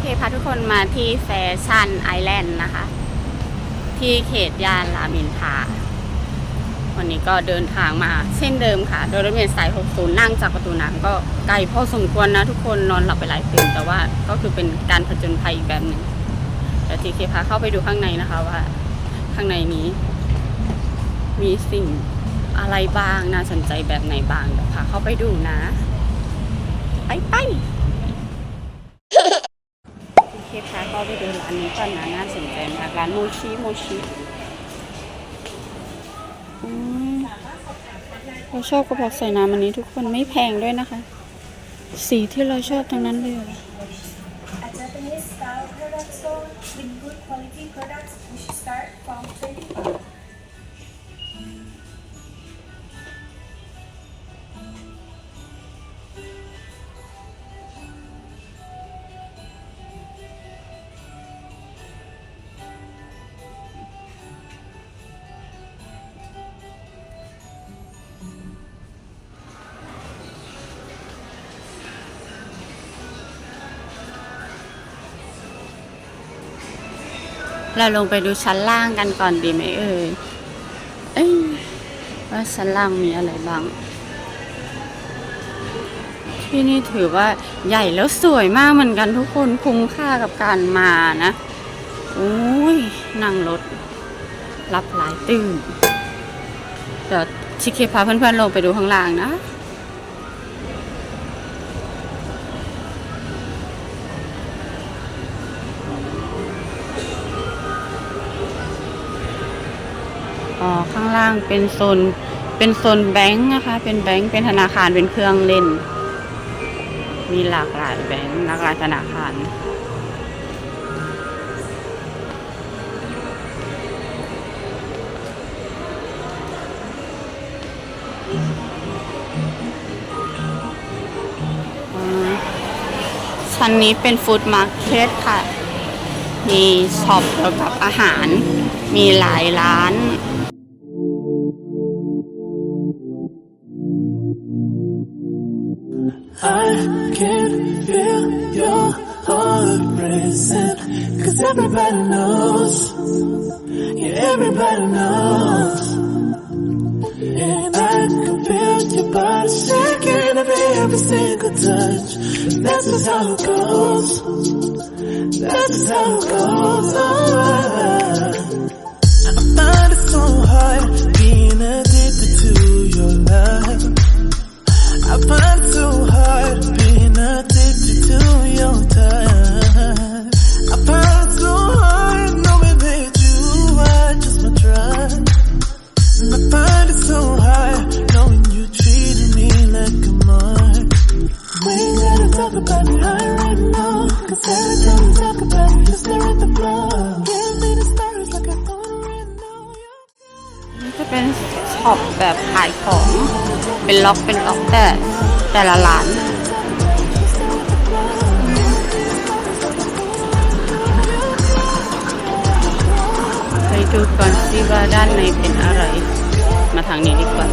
เคพาทุกคนมาที่แฟชั่นไอแลนด์นะคะ ที่เขตย่านรามอินทราวันนี้ก็เดินทางมาเช่นเดิมค่ะ โดยรถเมล์สาย 60 นั่งจากประตูน้ำก็ไกลพอสมควรนะทุกคนนอนหลับไปหลายตื่นแต่ว่าก็คือเป็นการผจญภัยอีกแบบหนึ่งเดี๋ยวทีเคพาเข้าไปดูข้างในนะคะว่า ข้างในนี้ มีสิ่งอะไรบ้างน่าสนใจแบบไหนบ้างเดี๋ยวพาเข้าไปดูนะ ไปไป พี่เคพาเข้าไปดูร้านนี้ก่อนนะน่าสนใจมากร้านโมชิโมชิอืมเราชอบกระบอกใส่น้ำอันนี้ทุกคนไม่แพงด้วยนะคะ สีที่เราชอบทั้งนั้นเลย เราลงไปดูชั้นล่างกันก่อนดีไหมเอ่ยเอ้ยว่าชั้นล่างมีอะไรบ้าง ที่นี่ถือว่าใหญ่แล้วสวยมากเหมือนกันทุกคนคุ้มค่ากับการมานะโอ้ยนั่งรถ รับหลายตื่นเดี๋ยวชิคเคพาเพื่อนๆลงไปดูข้างล่างนะ อ๋อข้างล่างเป็นโซนเป็นโซนแบงค์นะคะ เป็นแบงค์เป็นธนาคารเป็นเครื่องเล่น มีหลากหลายแบงค์หลากหลายธนาคารอืมชั้นนี้เป็นฟู้ดมาร์เก็ตค่ะ มีช็อปเกี่ยวกับอาหาร มีหลายร้าน I can feel your heart racing Cause everybody knows. Yeah, everybody knows. And I can feel your body shaking every, every single touch. And That's just how it goes. That's just how it goes. Oh, I find it so hard ช็อปแบบขายของเป็นล็อกเป็นล็อกแต่แต่ละร้านไปดูก่อนสิว่าด้านในเป็นอะไร มาทางนี้ดีกว่า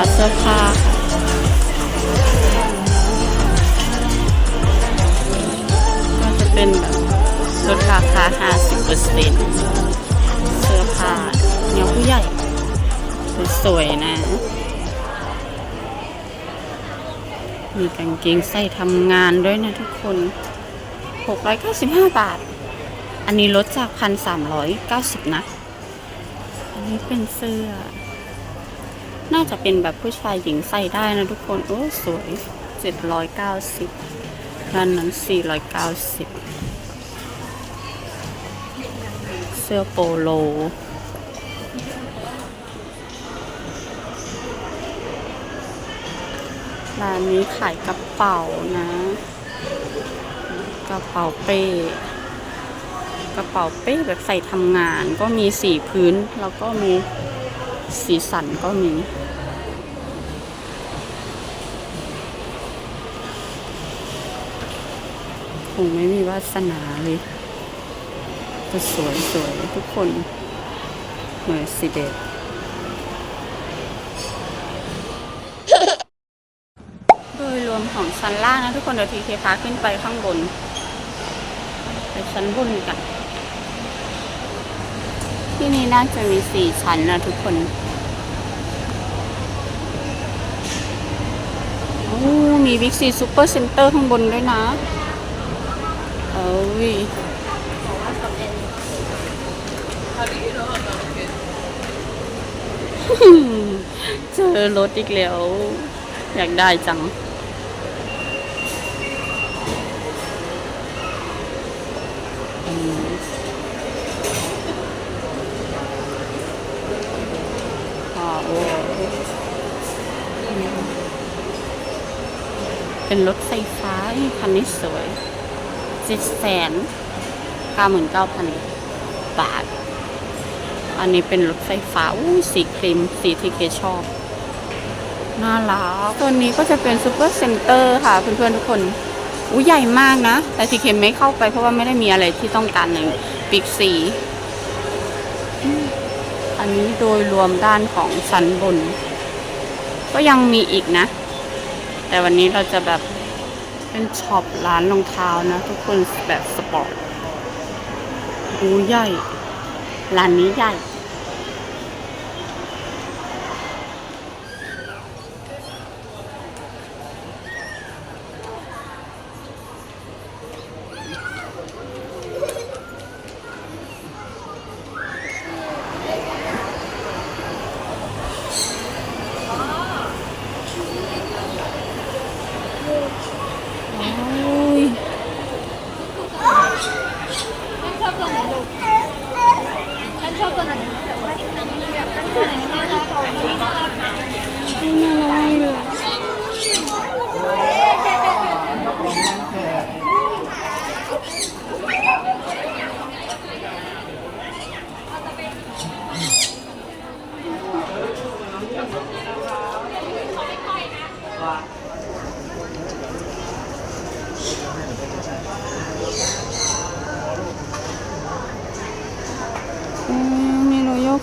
เป็นสินค้าเสื้อผ้าค่ะก็จะเป็นแบบลดราคา 50เปอร์เซ็นเสื้อผ้าแนวผู้ใหญ่สวยๆนะ มีกางเกงใส่ทำงานด้วยนะทุกคน 695 บาท อันนี้ลดจาก 1,390 นะ อันนี้เป็นเสื้อ น่าจะเป็นแบบผู้ชายหญิงใส่ได้นะทุกคน โอ้ สวย 790ร้านนั้น 490 เสื้อโปโลร้านนี้ขายกระเป๋านะ กระเป๋าเป้กระเป๋าเป้แบบใส่ทำงานก็มีสีพื้นแล้วก็มี สีสันก็มี คงไม่มีวาสนาเลยแต่สวยสวยๆทุกคนเหมือนสิเดตโดยรวมของชั้นล่างนะทุกคนเดี๋ยวทีเคพาขึ้นไปข้างบน ไปชั้นบนกันที่นี่น่าจะมีสี่ชั้นนะทุกคนโอ้ มีบิ๊กซีซูเปอร์เซ็นเตอร์ข้างบนด้วยนะ เอ้ยเจอรถอีกแล้ว อยากได้จังอืมอ่าโอ้ เป็นรถไฟฟ้าคันนี้สวยเจ็ดแสนเก้าหมื่นเก้าพันบาท อันนี้เป็นรถไฟฟ้าอู้สีครีมสีที่เคชอบ น่ารักตัวนี้ก็จะเป็นซูเปอร์เซ็นเตอร์ค่ะ เพื่อนๆทุกคนอู้ใหญ่มากนะ แต่ทีเคไม่เข้าไปเพราะว่าไม่ได้มีอะไรที่ต้องการในบิ๊กซีอันนี้โดยรวมด้านของชั้นบน ก็ยังมีอีกนะ แต่วันนี้เราจะแบบเป็นช็อปร้านรองเท้านะ ทุกคนแบบสปอร์ตดูใหญ่ ร้านนี้ใหญ่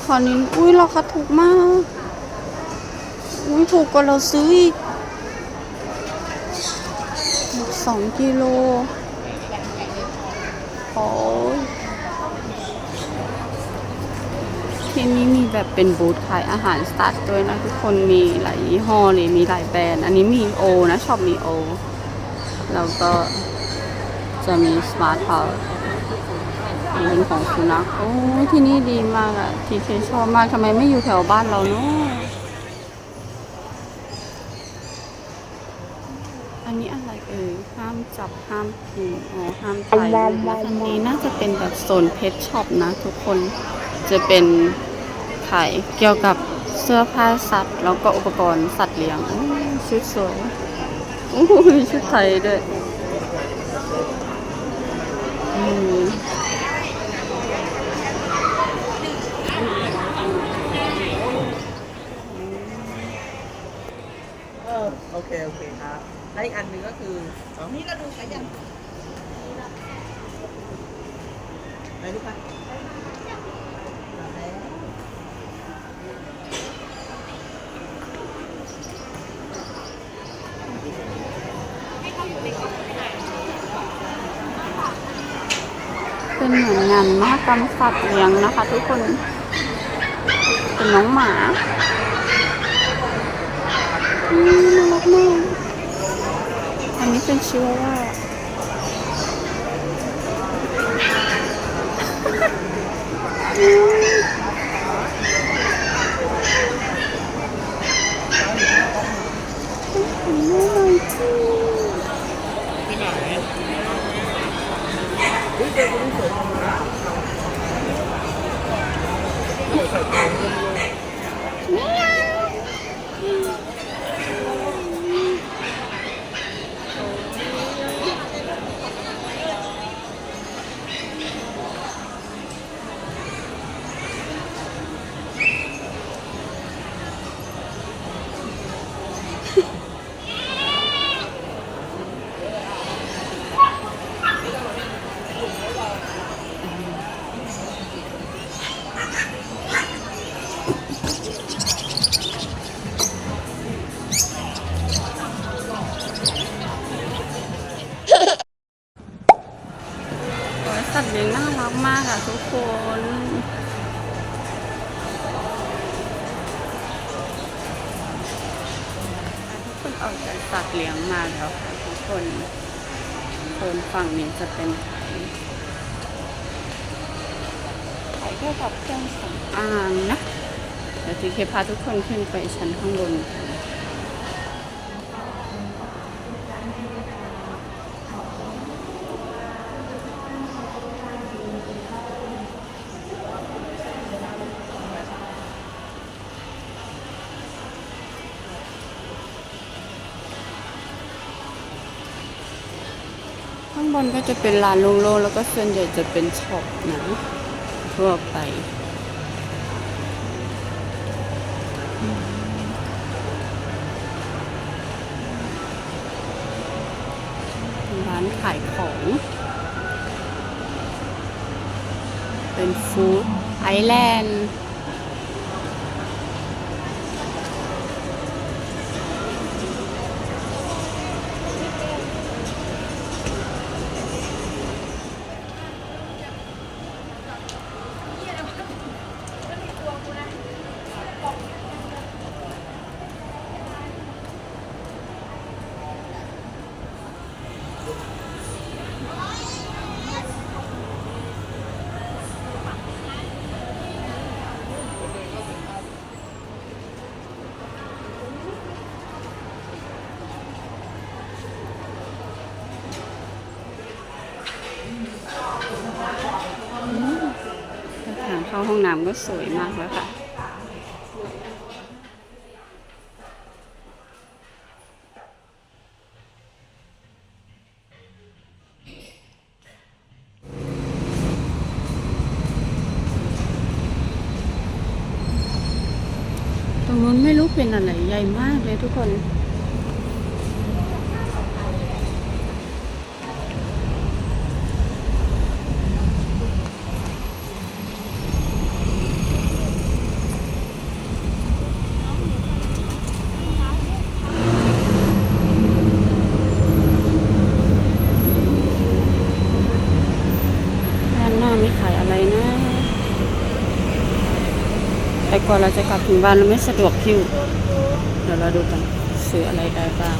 คอนินอุ้ยราคาถูกมาก อุ้ยถูกกว่าเราซื้ออีกสองกิโลโอ้ยที่นี่มีแบบเป็นบูธขายอาหารสัตว์ด้วยนะ ทุกคนมีหลายยี่ห้อเลยมีหลายแบรนด์ อันนี้มีโอนะชอบมีโอ แล้วก็จะมีสมาร์ทเ u า เป็นของสุนัขโอ้ยที่นี่ดีมากอะทีเคชอบมากทำไมไม่อยู่แถวบ้านเราเนาะอันนี้อะไรเอ่ยห้ามจับห้ามกินอ๋อห้ามถ่ายรูปอันนี้น่าจะเป็นแบบโซนเพชช็อปนะทุกคนจะเป็นขายเกี่ยวกับเสื้อผ้าสัตว์ แล้วก็อุปกรณ์สัตว์เลี้ยงชุดสวยอู้มีชุดไทยด้วย อืม เออ โอเค โอเคครับและอีกอันหนึ่งก็คือนี่เราดูใช้ยังไหนดูไปแล้วเป็นเหมือนงานมากรรมสัตว์เลี้ยงนะคะ ทุกคน เป็นน้องหมาอืม อันนี้เป็นชิวาว่า สัตว์เลี้ยงมาแล้วค่ะทุกคนโซนฝั่งนี้จะเป็นขายขายเกี่ยวกับเครื่องสำอางนะเดี๋ยวทีเคพาทุกคนขึ้นไปชั้นข้างบนกัน บนก็จะเป็นร้านโล่งๆแล้วก็ส่วนใหญ่จะเป็นช็อปนะทั่วไปร้านขายของ เป็นฟู้ดไอแลนด์ เข้าห้องน้ำก็สวยมากแล้วค่ะ ตรงนู้นไม่รู้เป็นอะไรใหญ่มากเลยทุกคนด้านหน้าไม่ขายอะไรนะ แต่ กว่าเราจะกลับถึงบ้านเราไม่สะดวกคิว เดี๋ยวเราดูกันซื้ออะไรได้บ้าง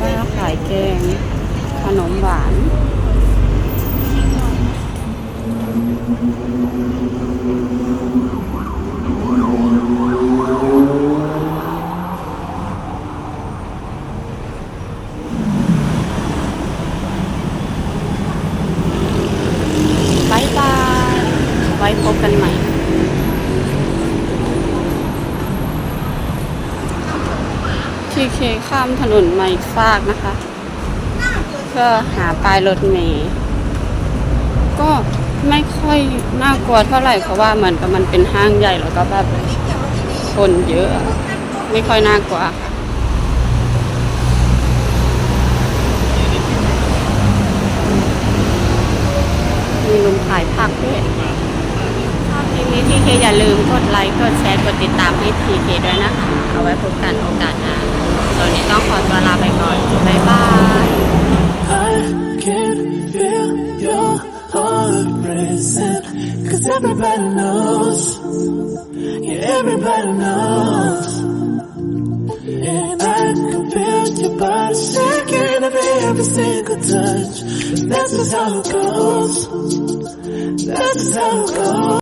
ป้าขายแกง ขนมหวาน บายบาย ไว้พบกันใหม่ ที เคข้ามถนนมาอีกฟากนะคะ เพื่อหาป้ายรถเมย์ก็ไม่ค่อยน่ากลัวเท่าไหร่เพราะว่าเหมือนกับมันเป็นห้างใหญ่แล้วก็แบบคนเยอะ ไม่ค่อยน่ากลัวค่ะมีลุงขายผักด้วยชอบคลิปนี้ทีเคอย่าลืมกดไลค์ กดแชร์ กดติดตามให้ทีเคด้วยนะคะ เอาไว้พบกันโอกาสหน้า ตอนนี้ต้องขอตัวลาไปก่อน บ๊ายบาย I can feel your heart racing. Cause everybody knows. Yeah, everybody knows. And I can feel your body shaking of every single touch. That's just how it goes. That's just how it goes.